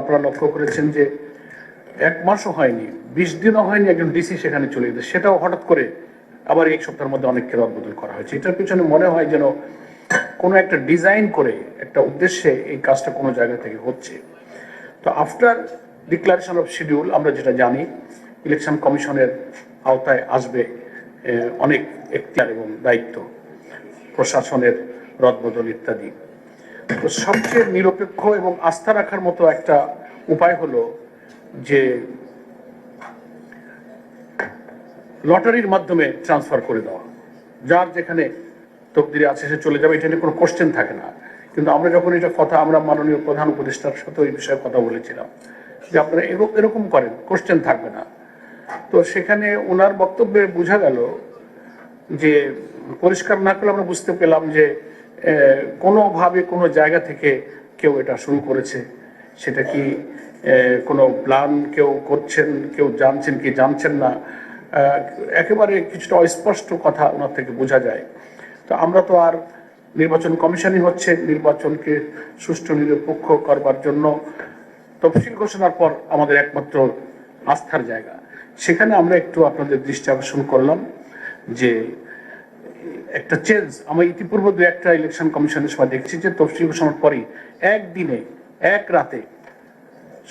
আপনারা লক্ষ্য করেছেন যে এক মাসও হয়নি, বিশ দিনও হয়নি একজন ডিসি সেখানে চলে গেছে। সেটাও হঠাৎ করে আবার এক সপ্তাহের মধ্যে অনেক অনেককে রদবদল করা হয়েছে। এটার পিছনে মনে হয় যেন কোনো একটা ডিজাইন করে একটা উদ্দেশ্যে এই কাজটা কোনো জায়গা থেকে হচ্ছে। তো আফটার ডিক্লারেশন অফ শিডিউল আমরা যেটা জানি, ইলেকশন কমিশনের আওতায় আসবে অনেক এখতিয়ার এবং দায়িত্ব, প্রশাসনের রদবদল ইত্যাদি। সবচেয়ে নিরপেক্ষ এবং আস্থা রাখার মতো একটা উপায় হলো যে লটারির মাধ্যমে ট্রান্সফার করে দেওয়া। যার যেখানে তকদিরে আছে, সে চলে যাবে, এটা নিয়ে কোনো কোশ্চেন থাকে না। কিন্তু আমরা যখন এটা কথা, আমরা মাননীয় প্রধান উপদেষ্টার সাথে এই বিষয়ে কথা বলেছিলাম যে আপনারা এরকম এরকম করেন কোশ্চেন থাকবে না। তো সেখানে ওনার বক্তব্যে বোঝা গেল যে পরিষ্কার না করলে আমরা বুঝতে পেলাম যে কোনোভাবে কোনো জায়গা থেকে কেউ এটা শুরু করেছে? সেটা কি কোনো প্ল্যান কেউ করছেন, কেউ জানছেন কি জানছেন না? একেবারে কিছুটা অস্পষ্ট কথা ওনার থেকে বোঝা যায়। তো আমরা তো আর নির্বাচন কমিশনই হচ্ছে, নির্বাচনকে সুষ্ঠু, নিরপেক্ষ করবার জন্য তফসিল ঘোষণার পর আমাদের একমাত্র আস্থার জায়গা। সেখানে আমরা একটু আপনাদের দৃষ্টি আকর্ষণ করলাম যে একটা চেঞ্জ আমরা ইতিপূর্বে দু একটা ইলেকশন কমিশনের সময় দেখছি যে তফসিল ঘোষণার পরই একদিনে, এক রাতে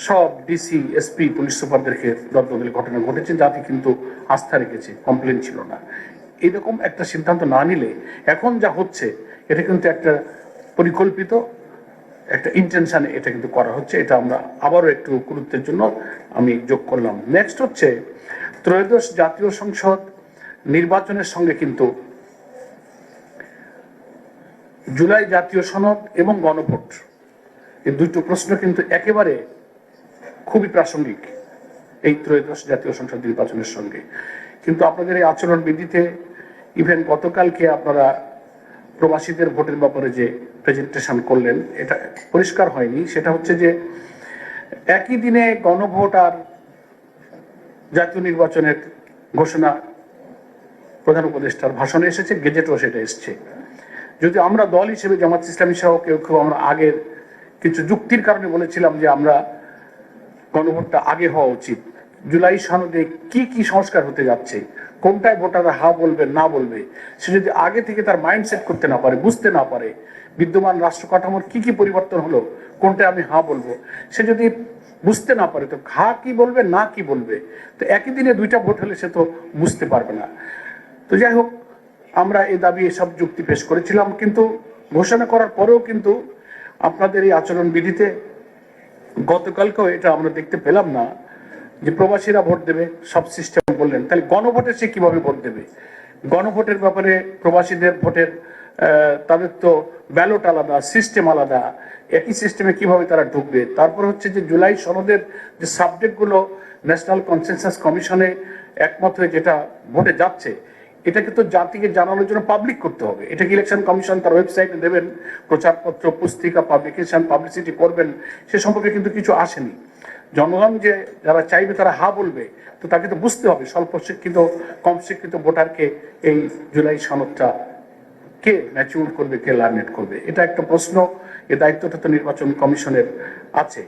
সব ডিসি এসপি পুলিশ সুপারদেরকে রদবদলের ঘটনা ঘটেছে, যাতে কিন্তু আস্থা রেখেছে কমপ্লেন ছিল না। এরকম একটা সিদ্ধান্ত না নিলে এখন যা হচ্ছে, এটা কিন্তু একটা পরিকল্পিত, একটা ইন্টেনশনে এটা কিন্তু করা হচ্ছে, এটা আমরা আবারও একটু গুরুত্বের জন্য আমি যোগ করলাম। নেক্সট হচ্ছে, ত্রয়োদশ জাতীয় সংসদ নির্বাচনের সঙ্গে কিন্তু জুলাই জাতীয় সনদ এবং গণভোট। এই দুটো প্রশ্ন কিন্তু একেবারে খুবই প্রাসঙ্গিক এই ত্রয়োদশ জাতীয় সংসদ নির্বাচনের সঙ্গে। কিন্তু আপনাদের এই আচরণ বিধিতে ইভেন গতকালকে আপনারা প্রবাসীদের ভোটের ব্যাপারে যে প্রেজেন্টেশন করলেন, এটা পরিষ্কার হয়নি। সেটা হচ্ছে যে একই দিনে গণভোট আর জাতীয় নির্বাচনের ঘোষণা প্রধান উপদেষ্টার ভাষণে এসেছে, গেজেটও সেটা এসছে। যদি আমরা দল হিসেবে জামাত ইসলামী সহ কেউ কেউ আমরা আগের কিছু যুক্তির কারণে বলেছিলাম যে আমরা গণভোটটা আগে হওয়া উচিত, জুলাই সনদে কি কি সংস্কার হতে যাচ্ছে, কোনটায় ভোটাররা হা বলবে, না বলবে, সে যদি আগে থেকে তার মাইন্ড সেট করতে না পারে, বুঝতে না পারে, বিদ্যমান রাষ্ট্র কাঠামোর কি কি পরিবর্তন হলো, কোনটায় আমি হা বলব, সে যদি বুঝতে না পারে, তো হা কি বলবে, না কি বলবে, তো একই দিনে দুইটা ভোট হলে সে তো বুঝতে পারবে না। তো যাই হোক আমরা এ দাবি এসব যুক্তি পেশ করেছিলাম, কিন্তু ঘোষণা করার পরেও কিন্তু আপনাদের এই আচরণ বিধিতে গতকালকেও এটা আমরা দেখতে পেলাম না, যে প্রবাসীরা ভোট দেবে, সব সিস্টেম বললেন। তাহলে গণভোটে সে কীভাবে ভোট দেবে? গণভোটের ব্যাপারে প্রবাসীদের ভোটের তাদের তো ব্যালট আলাদা সিস্টেম আলাদা, একই সিস্টেমে কীভাবে তারা ঢুকবে? তারপর হচ্ছে যে জুলাই সনদের যে সাবজেক্টগুলো ন্যাশনাল কনসেনসাস কমিশনে একমত হয়ে যেটা ভোটে যাচ্ছে এটাকে তো জাতিকে জানানোর জন্য পাবলিক করতে হবে। এটাকে ইলেকশন কমিশন তার ওয়েবসাইটে দেবেন? প্রচারপত্র, পুস্তিকা পাবলিকেশন পাবলিসিটি করবেন, সে সম্পর্কে কিন্তু কিছু আসেনি। জনগণ যে যারা চাইবে তারা হা বলবে, তো তাকে তো বুঝতে হবে। স্বল্প শিক্ষিত, কম শিক্ষিত ভোটারকে এই জুলাই সনদটা কে ম্যাচিউর করবে, কে লার্নেট করবে? এটা একটা প্রশ্ন, এ দায়িত্বটা তো নির্বাচন কমিশনের আছে।